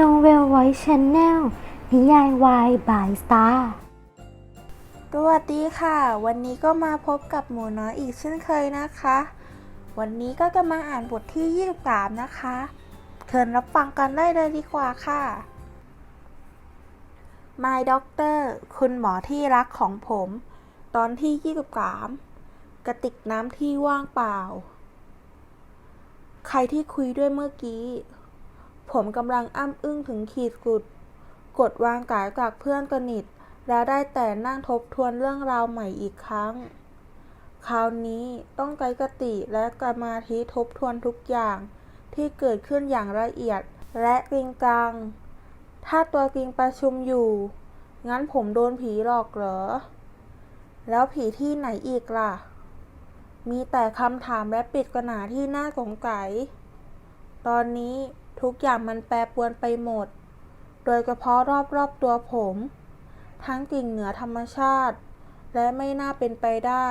Novel Voice Channel นิยายวายบายสตาร์สวัสดีค่ะ วันนี้ก็มาพบกับหมูน้อยอีกเช่นเคยนะคะ วันนี้ก็จะมาอ่านบทที่ 23 นะคะเชิญรับฟังกันได้เลยดีกว่าค่ะ My Doctor คุณหมอที่รักของผม ตอนที่ 23 กระติกน้ำที่ว่างเปล่า ใครที่คุยด้วยเมื่อกี้ ผมกำลังอ้ำอึ้งถึงขีดสุด กดวางกายจากเพื่อนสนิท แล้วได้แต่นั่งทบทวนเรื่องราวใหม่อีกครั้ง คราวนี้ต้องใช้สติและสมาธิทบทวนทุกอย่าง ที่เกิดขึ้นอย่างละเอียดและจริงจัง ถ้าตัวจริงประชุมอยู่ งั้นผมโดนผีหลอกเหรอ แล้วผีที่ไหนอีกล่ะ มีแต่คำถามและปริศนาที่น่าสงสัย ตอนนี้ ทุกอย่างมันแปรปรวนไปหมด โดยเฉพาะรอบๆตัวผม ทั้งกิ่งเหนือธรรมชาติ และไม่น่าเป็นไปได้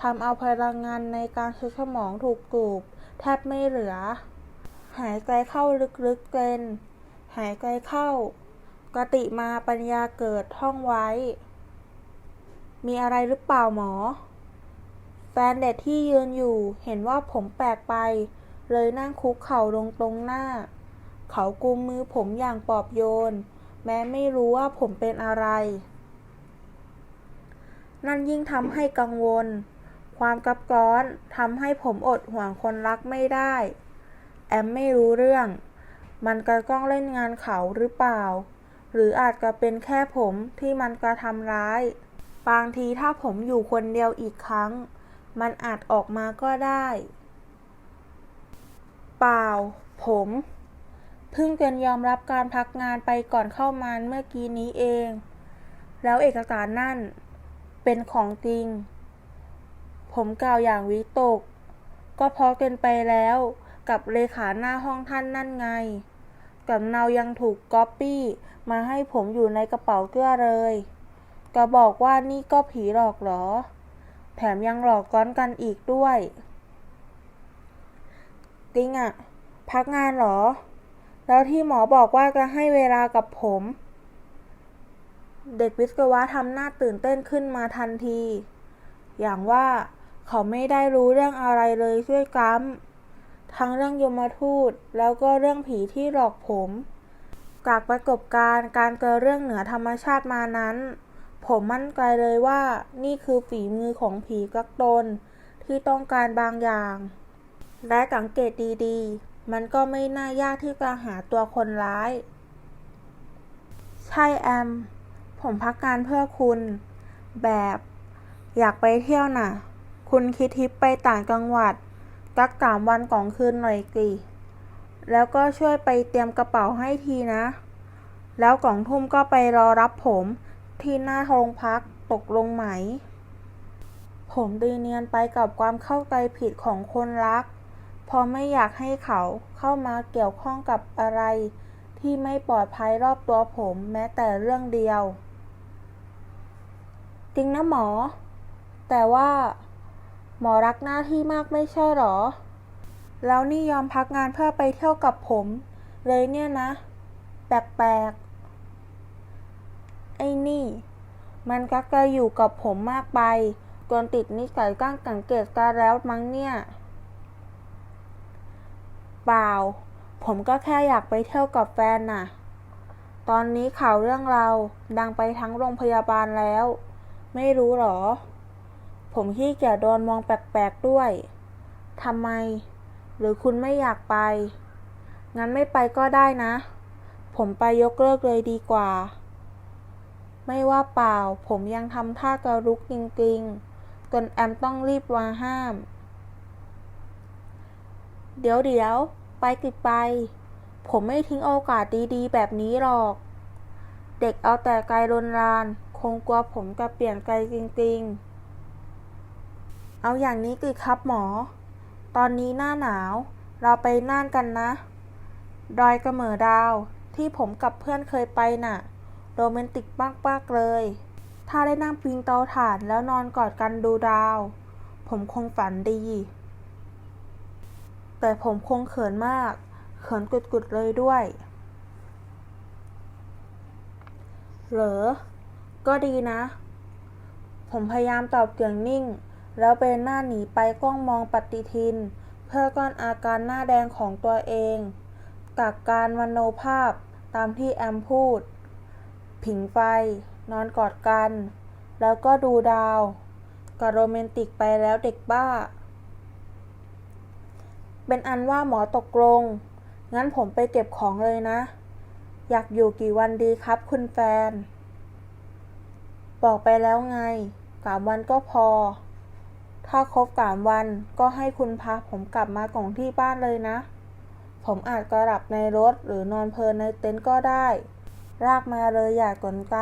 ทำเอาพลังงานในการใช้สมองถูกกลูบแทบไม่เหลือ หายใจเข้าลึกๆเกิน หายใจเข้า กติมาปัญญาเกิดท่องไว้ มีอะไรหรือเปล่าหมอ แฟนเด็กที่ยืนอยู่เห็นว่าผมแปลกไป เลยนั่งคุกเข่าลงตรงหน้า เขากุมมือผมอย่างปลอบโยน แม้ไม่รู้ว่าผมเป็นอะไร นั่นยิ่งทำให้กังวล ความกับก้อนทำให้ผมอดห่วงคนรักไม่ได้ แอมไม่รู้เรื่อง มันกระก้องเล่นงานเขาหรือเปล่า หรืออาจจะเป็นแค่ผมที่มันกระทำร้าย บางทีถ้าผมอยู่คนเดียวอีกครั้ง มันอาจออกมาก็ได้ เปล่า ผม เพิ่งเกินยอมรับการพักงานไปก่อนเข้ามาเมื่อกี้นี้เอง แล้วเอกสารนั่น เป็นของจริง ผมกล่าวอย่างวิตก ก็พราะเกินไปแล้วกับเลขาหน้าห้องท่านนั่นไงกับเนายังถูกก๊อปปี้มาให้ผมอยู่ในกระเป๋าเสื้อเลย ก็บอกว่านี่ก็ผีหลอกหรอ แถมยังหลอกก้อนกันอีกด้วย จริงอะพักงานเหรอ แล้วที่หมอบอกว่าจะให้เวลากับผม เด็กวิศวะทำหน้าตื่นเต้นขึ้นมาทันที อย่างว่าเขาไม่ได้รู้เรื่องอะไรเลยด้วยกัมทั้งเรื่องยมทูตแล้วก็เรื่องผีที่หลอกผม จากประสบการณ์การเจอเรื่องเหนือธรรมชาติมานั้น ผมมั่นใจเลยว่านี่คือฝีมือของผีกักตนที่ต้องการบางอย่าง และสังเกตดีๆ มันก็ไม่น่ายากที่จะหาตัวคนร้าย ใช่แอม ผมพักงานเพื่อคุณ แบบ อยากไปเที่ยวน่ะ คุณคิดทริปไปต่างจังหวัดกักสามวันกองคืนหน่อยสิแล้วก็ช่วยไปเตรียมกระเป๋าให้ทีนะ แล้วกล่องทุ่มก็ไปรอรับผมที่หน้าโรงพักตกลงไหม ผมดีเนียนไปกับความเข้าใจผิดของคนรัก เพอไม่อยากให้เขาเข้ามาเกี่ยวข้องกับอะไร ที่ไม่ปลอดภัยรอบตัวผมแม้แต่เรื่องเดียว จริงนะหมอ แต่ว่า หมอรักหน้าที่มากไม่ใช่หรอ แล้วนี่ยอมพักงานเพื่อไปเที่ยวกับผม เลยเนี่ยนะ แปลกๆ ไอ้นี่ มันกักจะอยู่กับผมมากไปจนติดนิสัยก้างกังเกตกันแล้วมั้งเนี่ย เปล่า ผมก็แค่อยากไปเที่ยวกับแฟนน่ะ ตอนนี้ข่าวเรื่องเราดังไปทั้งโรงพยาบาลแล้ว ไม่รู้หรอ ผมขี้เกียจโดนมองแปลกๆด้วย ทำไม หรือคุณไม่อยากไป งั้นไม่ไปก็ได้นะ ผมไปยกเลิกเลยดีกว่า ไม่ว่าเปล่า ผมยังทำท่าจะรุกจริงๆ จนแอมต้องรีบวาห้าม เดี๋ยวเดี๋ยว ไปติดไป ผมไม่ทิ้งโอกาสดีๆ แบบนี้หรอก เด็กเอาแต่ไกลรนราน คงกลัวผมจะเปลี่ยนใจจริงๆ เอาอย่างนี้คือครับหมอ ตอนนี้หน้าหนาว เราไปน่านกันนะ ดอยกระเหมอดาวที่ผมกับเพื่อนเคยไปน่ะ โรแมนติกมากๆเลย ถ้าได้นั่งพิงเตาถ่านแล้วนอนกอดกันดูดาว ผมคงฝันดี แต่ผมคงเขินมาก เขินกุดๆเลยด้วย เหรอ ก็ดีนะ ผมพยายามตอบเสียงนิ่ง แล้วเบนหน้าหนีไปกล้องมองปฏิทิน เพื่อก้อนอาการหน้าแดงของตัวเองกับการมโนภาพตามที่แอมพูด ผิงไฟ นอนกอดกัน แล้วก็ดูดาวก็โรแมนติกไปแล้วเด็กบ้า เป็นอันว่าหมอตกลง งั้นผมไปเก็บของเลยนะ อยากอยู่กี่วันดีครับคุณแฟน บอกไปแล้วไงสามวันก็พอ ถ้าครบสามวันก็ให้คุณพาผมกลับมาก่องที่บ้านเลยนะ ผมอาจกระหลับในรถหรือนอนเพลินในเต็นท์ก็ได้ รากมาเลยอย่ากลนไก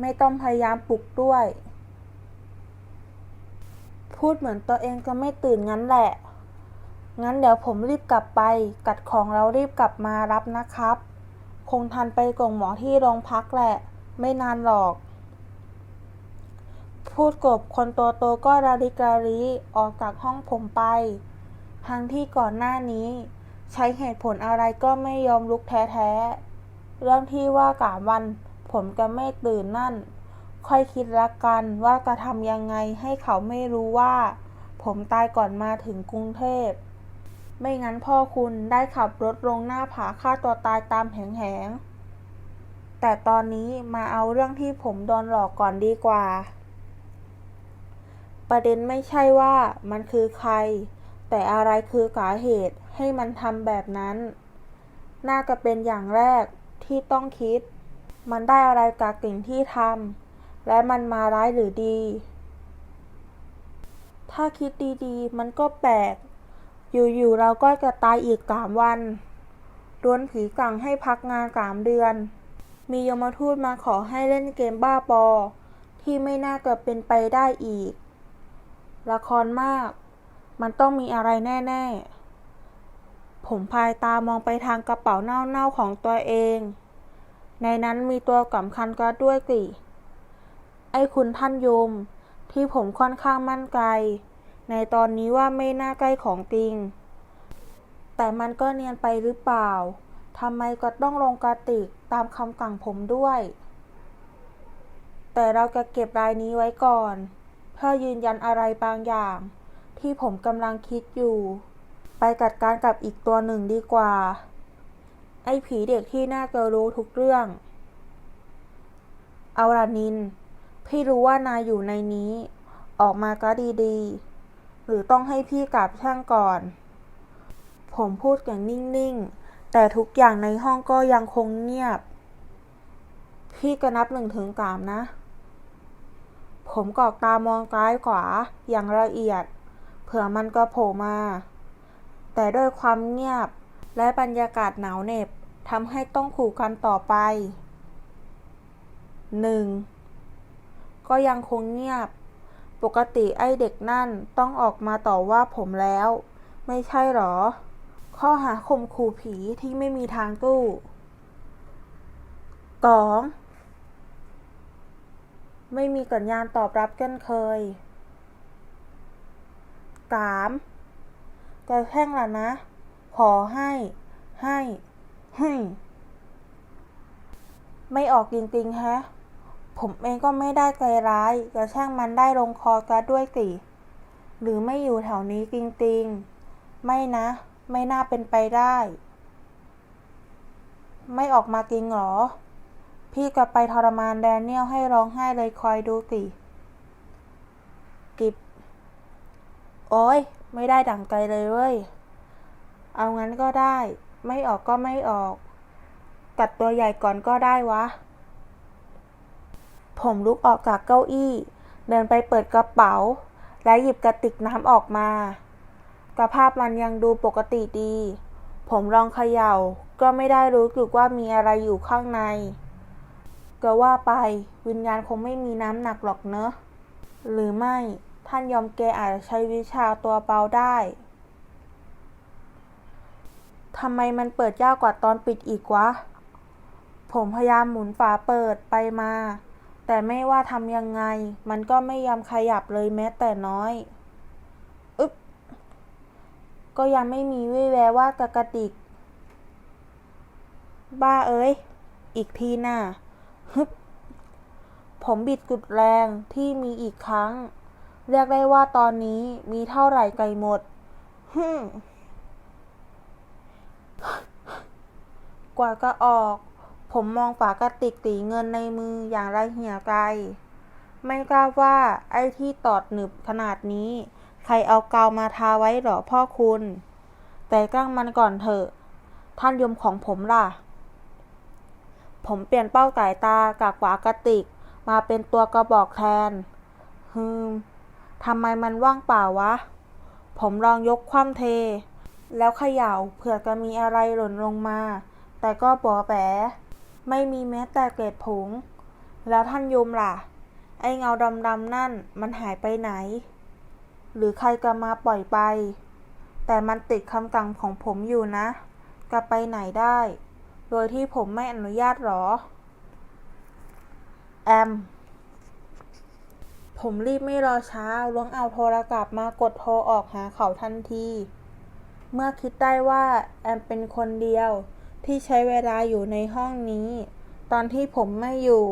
ไม่ต้องพยายามปลุกด้วย พูดเหมือนตัวเองก็ไม่ตื่นงั้นแหละ งั้นเดี๋ยวผมรีบกลับไป กัดของแล้วรีบกลับมารับนะครับ คงทันไปกล่งหมอที่โรงพักแหละ ไม่นานหรอก พูดกบคนตัวโตก็ราริกาลีออกจากห้องผมไป ทั้งที่ก่อนหน้านี้ ใช้เหตุผลอะไรก็ไม่ยอมลุกแท้ๆ เรื่องที่ว่ากามวัน ผมจะไม่ตื่นนั่น ค่อยคิดละกันว่าจะทำยังไงให้เขาไม่รู้ว่า ผมตายก่อนมาถึงกรุงเทพ ไม่งั้นพ่อคุณได้ขับรถลงหน้าผาฆ่าตัวตายตามแหงๆ แต่ตอนนี้มาเอาเรื่องที่ผมโดนหลอกก่อนดีกว่า ประเด็นไม่ใช่ว่ามันคือใคร แต่อะไรคือสาเหตุให้มันทำแบบนั้น น่าจะเป็นอย่างแรกที่ต้องคิด มันได้อะไรจากสิ่งที่ทำและมันมาร้ายหรือดี ถ้าคิดดีๆ มันก็แปลก อยู่ๆเราก็จะตายอีกสามวันโดนผีสั่งให้พักงานสามเดือน มียมทูตมาขอให้เล่นเกมบ้าบอ ที่ไม่น่าจะเป็นไปได้อีก ละครมาก มันต้องมีอะไรแน่ๆ ผมพายตามองไปทางกระเป๋าเน่าๆของตัวเอง ในนั้นมีตัวสำคัญก็ด้วยสิไอ้คุณท่านยมที่ผมค่อนข้างมั่นใจ ในตอนนี้ว่าไม่น่าใกล้ของจริง แต่มันก็เนียนไปหรือเปล่าทำไมก็ต้องลงกระติกตามคำสั่งผมด้วย แต่เราจะเก็บรายนี้ไว้ก่อน เพื่อยืนยันอะไรบางอย่าง ที่ผมกำลังคิดอยู่ ไปจัดการกับอีกตัวหนึ่งดีกว่า ไอ้ผีเด็กที่น่าจะรู้ทุกเรื่อง เอาละนิน พี่รู้ว่านายอยู่ในนี้ ออกมาก็ดีๆ หรือต้องให้พี่กลับช่างก่อน ผมพูดอย่างนิ่งๆ แต่ทุกอย่างในห้องก็ยังคงเงียบ พี่ก็นับหนึ่งถึงสามนะ ผมกอกตามองซ้ายขวาอย่างละเอียด เผื่อมันก็โผล่มา แต่ด้วยความเงียบและบรรยากาศหนาวเหน็บทำให้ต้องขู่กันต่อไปหนึ่งก็ยังคงเงียบ ปกติไอ้เด็กนั่นต้องออกมาต่อว่าผมแล้ว ไม่ใช่หรอ ข้อหาข่มขู่ผีที่ไม่มีทางตู้สองไม่มีสัญญาณตอบรับกันเคยสามจะแช่งล่ะนะ ขอให้ ให้ให้ไม่ออกจริงๆแฮะ ผมเองก็ไม่ได้ใจร้ายจะแช่งมันได้ลงคอกันด้วยสิ หรือไม่อยู่แถวนี้จริงๆ ไม่นะ ไม่น่าเป็นไปได้ ไม่ออกมาจริงหรอ พี่กลับไปทรมานแดเนียลให้ร้องไห้เลยคอยดูสิกิบโอ้ย ไม่ได้ดั่งใจเลยเว้ย เอางั้นก็ได้ ไม่ออกก็ไม่ออก กัดตัวใหญ่ก่อนก็ได้วะ ผมลุกออกจากเก้าอี้ เดินไปเปิดกระเป๋า และหยิบกระติกน้ำออกมา กระภาพมันยังดูปกติดี ผมลองเขย่า ก็ไม่ได้รู้สึกว่ามีอะไรอยู่ข้างใน ก็ว่าไปวิญญาณคงไม่มีน้ำหนักหรอกเนอะ หรือไม่ท่านยอมแกอาจจะใช้วิชาตัวเบาได้ทำไมมันเปิดยากกว่าตอนปิดอีกวะ ผมพยายามหมุนฝาเปิดไปมา แต่ไม่ว่าทำยังไง มันก็ไม่ยอมขยับเลยแม้แต่น้อยอึ๊บก็ยังไม่มีวี่แววว่ากระกระติก บ้าเอ้ย อีกทีน่ะฮึบผมบิดกุดแรงที่มีอีกครั้ง เรียกได้ว่าตอนนี้มีเท่าไหร่ไกลหมดฮึกว่าก็ออก ผมมองฝากระติกตีเงินในมืออย่างไรเหี่ยไกล ไม่กล้าว่าไอ้ที่ตอดหนึบขนาดนี้ ใครเอากาวมาทาไว้หรอพ่อคุณ แต่กล้างมันก่อนเถอะ ท่านยมของผมล่ะ ผมเปลี่ยนเป้าสายตาจากฝากระติกมาเป็นตัวกระบอกแทน ฮึมทำไมมันว่างเปล่าวะ ผมลองยกคว่ำเท แล้วเขย่าเผื่อจะมีอะไรหล่นลงมา แต่ก็บอแปะ ไม่มีแม้แต่เกล็ดผง แล้วท่านโยมล่ะ ไอ้เงาดำๆนั่นมันหายไปไหน หรือใครก็มาปล่อยไป แต่มันติดคำสั่งของผมอยู่นะกลับไปไหนได้ โดยที่ผมไม่อนุญาตหรอ แอม ผมรีบไม่รอช้าล้วงเอาโทรศัพท์มากดโทรออกหาเขาทันที เมื่อคิดได้ว่า แอมเป็นคนเดียว ที่ใช้เวลาอยู่ในห้องนี้ ตอนที่ผมไม่อยู่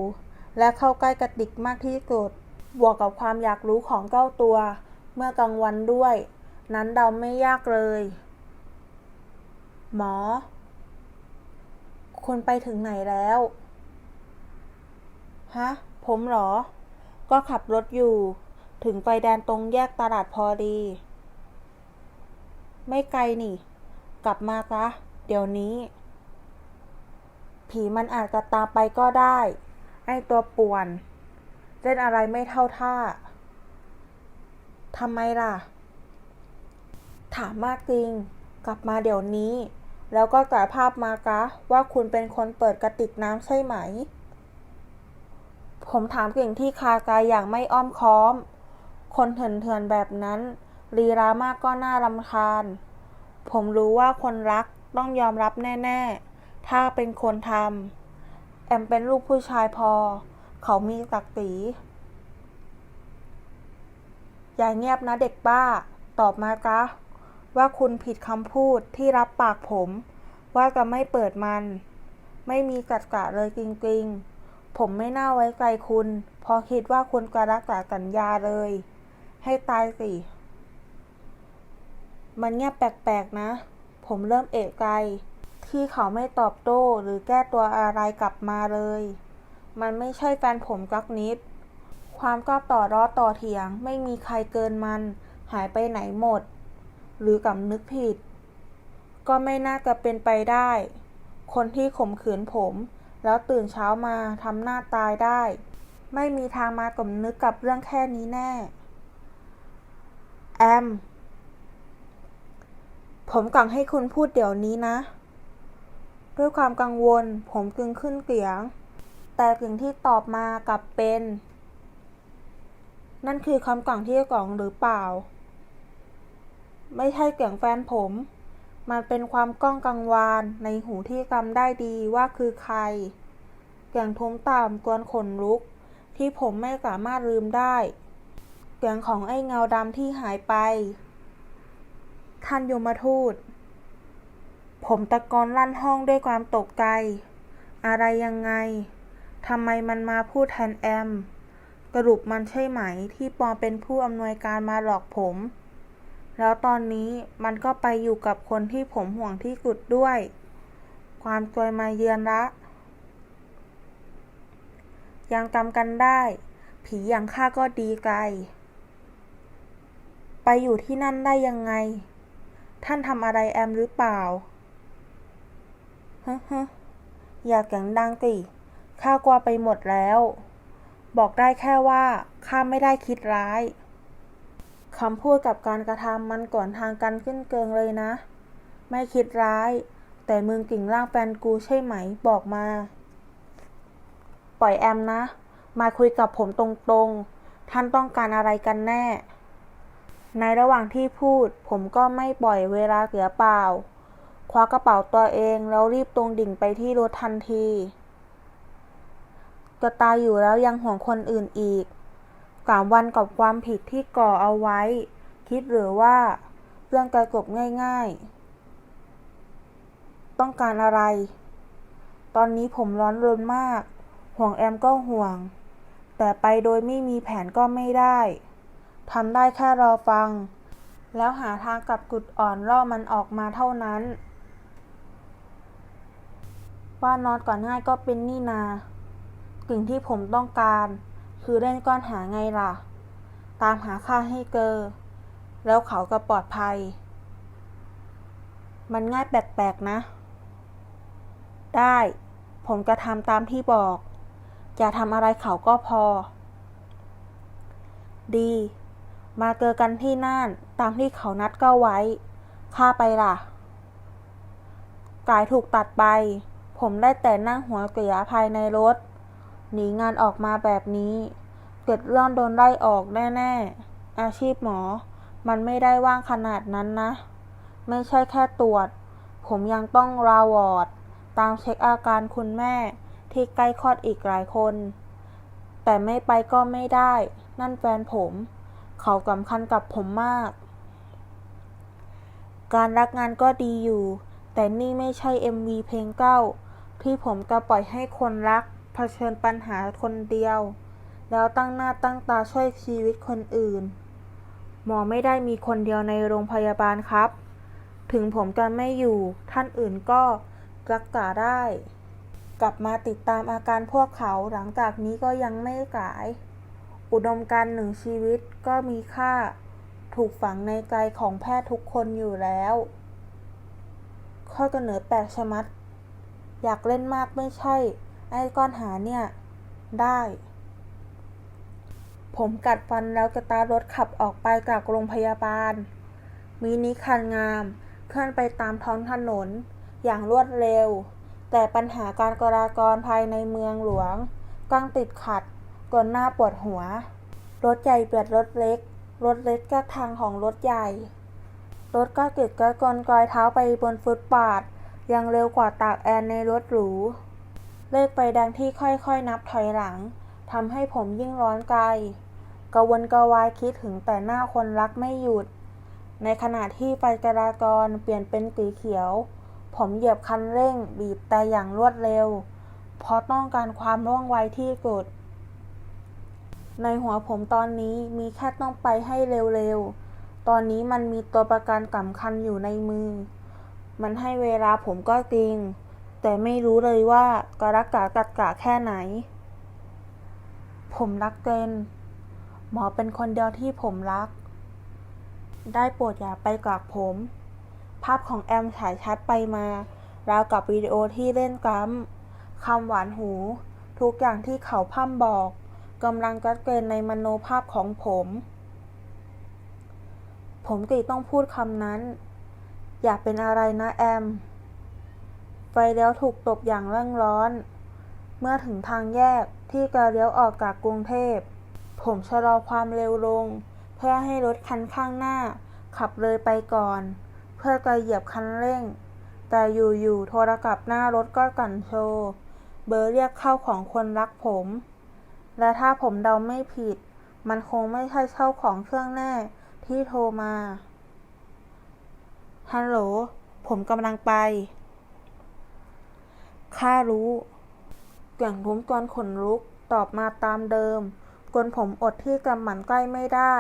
และเข้าใกล้กระติกมากที่สุด บวกกับความอยากรู้ของเจ้าตัว เมื่อกลางวันด้วย นั้นเดาไม่ยากเลย หมอ คุณไปถึงไหนแล้ว ฮะ ผมหรอ ก็ขับรถอยู่ ถึงไฟแดนตรงแยกตลาดพอดี ไม่ไกลนี่ กลับมาซะเดี๋ยวนี้ ผีมันอาจจะตามไปก็ได้ ไอตัวป่วน เล่นอะไรไม่เท่าท่าทำไมล่ะ ถามมากจริง กลับมาเดี๋ยวนี้ แล้วก็สารภาพมากะว่าคุณเป็นคนเปิดกระติกน้ำใช่ไหม ผมถามสิ่งที่คาใจอย่างไม่อ้อมค้อม คนเถื่อนๆแบบนั้นลีลามากก็น่ารำคาญ ผมรู้ว่าคนรักต้องยอมรับแน่ ๆ ถ้าเป็นคนทำแอมเป็นลูกผู้ชายพอ เขามีศักดิ์ศรีอย่าเงียบนะเด็กบ้า ตอบมากะว่าคุณผิดคำพูดที่รับปากผม ว่าจะไม่เปิดมัน ไม่มีกัดกะเลยจริงๆ ผมไม่น่าไว้ใจคุณ พอคิดว่าคุณกรักษาสัญญาเลย ให้ตายสิ มันเงียบแปลกๆนะ ผมเริ่มเอะใจ ที่เขาไม่ตอบโต้หรือแก้ตัวอะไรกลับมาเลย มันไม่ใช่แฟนผมกักนิด ความก็ต่อรอต่อเถียง ไม่มีใครเกินมัน หายไปไหนหมด หรือกับนึกผิด ก็ไม่น่าจะเป็นไปได้ คนที่ข่มขืนผม แล้วตื่นเช้ามาทำหน้าตายได้ ไม่มีทางมากลมนึกกับเรื่องแค่นี้แน่ แอมผมกังให้คุณพูดเดี๋ยวนี้นะ ด้วยความกังวล ผมกึงขึ้นเสียง แต่สิ่งที่ตอบมากลับเป็น นั่นคือคำกล่องที่กล่องหรือเปล่า ไม่ใช่เสียงแฟนผม มันเป็นความก้องกังวานในหูที่จำได้ดีว่าคือใครเสียงทุ้มต่ำกวนขนลุก ที่ผมไม่สามารถลืมได้เสียงของไอ้เงาดำที่หายไป ท่านยมทูต ผมตะโกนลั่นห้องด้วยความตกใจ อะไรยังไง ทำไมมันมาพูดแทนแอม กระรุปมันใช่ไหมที่ปอมเป็นผู้อำนวยการมาหลอกผม แล้วตอนนี้มันก็ไปอยู่กับคนที่ผมห่วงที่สุดด้วย ความซวยมาเยือนละ ยังจำกันได้ ผีอย่างข้าก็ดีไกล ไปอยู่ที่นั่นได้ยังไง ท่านทำอะไรแอมหรือเปล่า ฮึฮึอย่าเสียงดังสิข้ากลัวไปหมดแล้ว บอกได้แค่ว่าข้าไม่ได้คิดร้ายคำพูดกับการกระทำมันก่อนทางกันขึ้นเกิงเลยนะ ไม่คิดร้าย แต่มึงกิ่งร่างแฟนกูใช่ไหมบอกมา ปล่อยแอมนะ มาคุยกับผมตรงๆ ท่านต้องการอะไรกันแน่ ในระหว่างที่พูดผมก็ไม่ปล่อยเวลาเสียเปล่า คว้ากระเป๋าตัวเองแล้วรีบตรงดิ่งไปที่รถทันทีจะตายอยู่แล้วยังห่วงคนอื่นอีกสามวันกับความผิดที่ก่อเอาไว้ คิดหรือว่า เรื่องกระกบง่ายๆ ต้องการอะไร ตอนนี้ผมร้อนรนมาก ห่วงแอมก็ห่วง แต่ไปโดยไม่มีแผนก็ไม่ได้ทำได้แค่รอฟัง แล้วหาทางกลับกุดอ่อนล่อมันออกมาเท่านั้น ว่านอนก่อนง่ายก็เป็นนี่นาสิ่งที่ผมต้องการ คือเล่นก้อนหาไงล่ะ ตามหาค่าให้เจอ แล้วเขาก็ปลอดภัย มันง่ายแปลกๆนะ ได้ ผมจะทำตามที่บอกจะทำอะไรเขาก็พอ ดี มาเจอกันที่น่านตามที่เขานัดก็ไว้ค่าไปล่ะ กายถูกตัดไป ผมได้แต่นั่งหัวเกียภายในรถ หนีงานออกมาแบบนี้ เกิดเรื่องโดนไล่ออกแน่ๆ อาชีพหมอ มันไม่ได้ว่างขนาดนั้นนะ ไม่ใช่แค่ตรวจ ผมยังต้องราวอด ตามเช็คอาการคุณแม่ที่ใกล้คลอดอีกหลายคน แต่ไม่ไปก็ไม่ได้ นั่นแฟนผม เขาสำคัญกับผมมาก การรักงานก็ดีอยู่ แต่นี่ไม่ใช่ MV เพลงเก้า ที่ผมจะปล่อยให้คนรักเผชิญปัญหาคนเดียว แล้วตั้งหน้าตั้งตาช่วยชีวิตคนอื่น หมอไม่ได้มีคนเดียวในโรงพยาบาลครับ ถึงผมจะไม่อยู่ ท่านอื่นก็รักษาได้ กลับมาติดตามอาการพวกเขาหลังจากนี้ก็ยังไม่กาย อุดมการหนึ่งชีวิตก็มีค่า ถูกฝังในใจของแพทย์ทุกคนอยู่แล้ว ข้อเสนอแปลกชะมัด อยากเล่นมากไม่ใช่ ไอ้ก้อนหาเนี่ย ได้ ผมกัดฟันแล้วจะตารถขับออกไปจากโรงพยาบาล มินิคันงาม เคลื่อนไปตามท้องถนน อย่างรวดเร็ว แต่ปัญหาการจราจรภายในเมืองหลวงกังติดขัดจนหน้าปวดหัว รถใหญ่เบียดรถเล็ก รถเล็กก็ทางของรถใหญ่ รถก็เกิดก็กลกอยเท้าไปบนฟุตบาท ยังเร็วกว่าตากแอร์ในรถหรู เลขไฟแดงที่ค่อยๆนับถอยหลังทำให้ผมยิ่งร้อนใจกระวนกระวายคิดถึงแต่หน้าคนรักไม่หยุด ในขณะที่ไฟจราจรเปลี่ยนเป็นสีเขียว ผมเหยียบคันเร่งบีบแต่อย่างรวดเร็ว เพราะต้องการความว่องไวที่สุด ในหัวผมตอนนี้มีแค่ต้องไปให้เร็วๆ ตอนนี้มันมีตัวประกันสำคัญอยู่ในมือ มันให้เวลาผมก็จริง แต่ไม่รู้เลยว่ากระกากัดกะแค่ไหน ผมรักเจนหมอเป็นคนเดียวที่ผมรัก ได้โปรดอย่าไปกากผม ภาพของแอมฉายชัดไปมา ราวกับวิดีโอที่เล่นกัมคำหวานหู ทุกอย่างที่เขาพร่ำบอกกำลังกัดเกณฑ์ในมโนภาพของผม ผมกีต้องพูดคำนั้น อย่าเป็นอะไรนะแอม ไฟเลี้ยวถูกตบอย่างเร่งร้อน เมื่อถึงทางแยกที่จะเลี้ยวออกจากกรุงเทพ ผมชะลอความเร็วลง เพื่อให้รถคันข้างหน้า ขับเลยไปก่อน เพื่อจะเหยียบคันเร่ง แต่อยู่ๆโทรศัพท์หน้ารถก็กั่นโชว์เบอร์เรียกเข้าของคนรักผม และถ้าผมเดาไม่ผิด มันคงไม่ใช่เช่าของเครื่องแน่ที่โทรมา ฮัลโหล ผมกำลังไป ข้ารู้เสียงผมกนขนลุก ตอบมาตามเดิมกนผมอดที่จะหมันใกล้ไม่ได้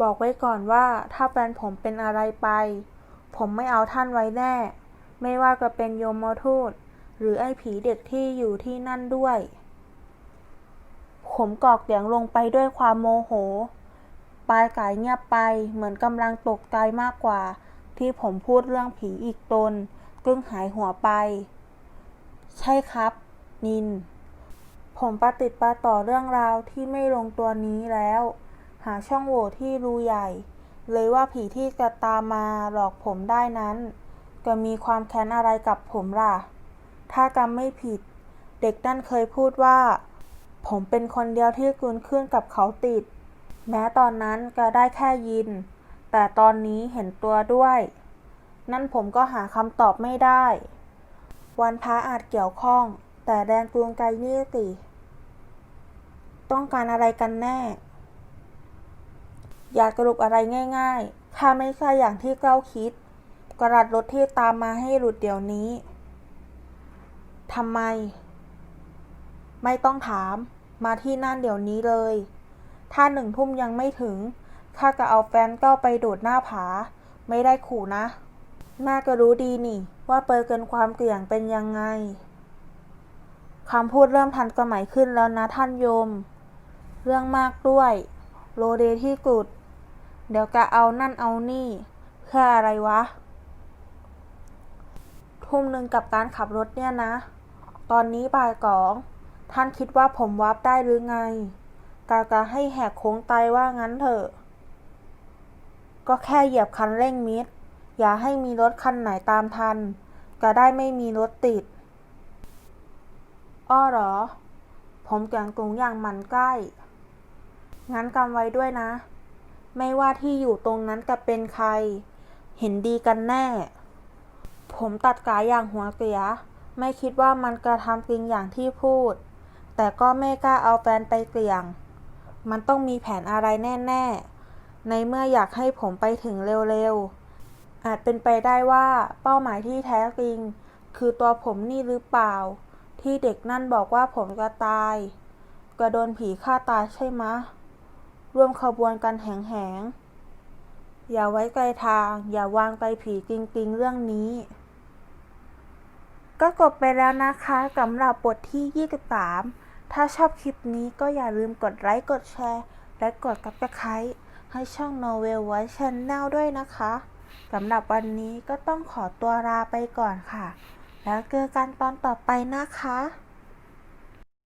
บอกไว้ก่อนว่าถ้าแฟนผมเป็นอะไรไป ผมไม่เอาท่านไว้แน่ ไม่ว่าจะเป็นโยมมทูต หรือไอ้ผีเด็กที่อยู่ที่นั่นด้วย ผมกรอกเสียงลงไปด้วยความโมโห ปลายไกายเงียบไปเหมือนกำลังตกใจมากกว่า ที่ผมพูดเรื่องผีอีกตนกึ่งหายหัวไป ใช่ครับ นิน ผมประติดประต่อเรื่องราวที่ไม่ลงตัวนี้แล้ว หาช่องโหว่ที่รูใหญ่ เลยว่าผีที่จะตามมาหลอกผมได้นั้น จะมีความแค้นอะไรกับผมล่ะ ถ้าจำไม่ผิด เด็กนั่นเคยพูดว่า ผมเป็นคนเดียวที่กุนขึ้นกับเขาติด แม้ตอนนั้นก็ได้แค่ยิน แต่ตอนนี้เห็นตัวด้วย นั่นผมก็หาคำตอบไม่ได้ วันพระอาจเกี่ยวข้อง แต่แดนกรุงไกลนี่สิต้องการอะไรกันแน่ อยากสรุปอะไรง่ายๆถ้าไม่ใช่อย่างที่เก้าคิด กระดัดรถที่ตามมาให้หลุดเดี๋ยวนี้ทำไม ไม่ต้องถาม มาที่นั่นเดี๋ยวนี้เลย ถ้าหนึ่งทุ่มยังไม่ถึง ข้าจะเอาแฟนเก้าไปโดดหน้าผา ไม่ได้ขู่นะ แม่ก็รู้ดีนี่ ว่าเปอร์เกินความเกลี่ยงเป็นยังไง คำพูดเริ่มทันสมัยขึ้นแล้วนะท่านโยม เรื่องมากด้วย โลเดที่กุด เดี๋ยวกะเอานั่นเอานี่ เพื่ออะไรวะ ทุ่มหนึ่งกับการขับรถเนี่ยนะ ตอนนี้บ่ายกอง ท่านคิดว่าผมวับได้หรือไง กากะให้แหกโค้งไตว่างั้นเถอะ ก็แค่เหยียบคันเร่งมิด อย่าให้มีรถคันไหนตามทันก็ได้ไม่มีรถติด อ้อเหรอ ผมแกงตุงอย่างมันใกล้ งั้นกำไว้ด้วยนะ ไม่ว่าที่อยู่ตรงนั้นจะเป็นใคร เห็นดีกันแน่ ผมตัดกายอย่างหัวเสีย ไม่คิดว่ามันกระทำจริงอย่างที่พูดแต่ก็ไม่กล้าเอาแฟนไปเสี่ยง มันต้องมีแผนอะไรแน่ ๆ ในเมื่ออยากให้ผมไปถึงเร็วๆ อาจเป็นไปได้ว่าเป้าหมายที่แท้จริง คือตัวผมนี่หรือเปล่า ที่เด็กนั่นบอกว่าผมจะตายก็โดนผีฆ่าตายใช่ไหมร่วมขบวนกันแหงๆอย่าไว้ไกลทาง อย่าวางไกลผีจริง ๆ เรื่องนี้ ก็จบไปแล้วนะคะสำหรับบทที่ 23 ถ้าชอบคลิปนี้ก็อย่าลืมกดไลค์กดแชร์ และกดกับตะไคร้ให้ช่อง Novel Voice Channel ด้วยนะคะสำหรับวันนี้ก็ต้องขอตัวลาไปก่อนค่ะ แล้วเจอกันตอนต่อไปนะคะ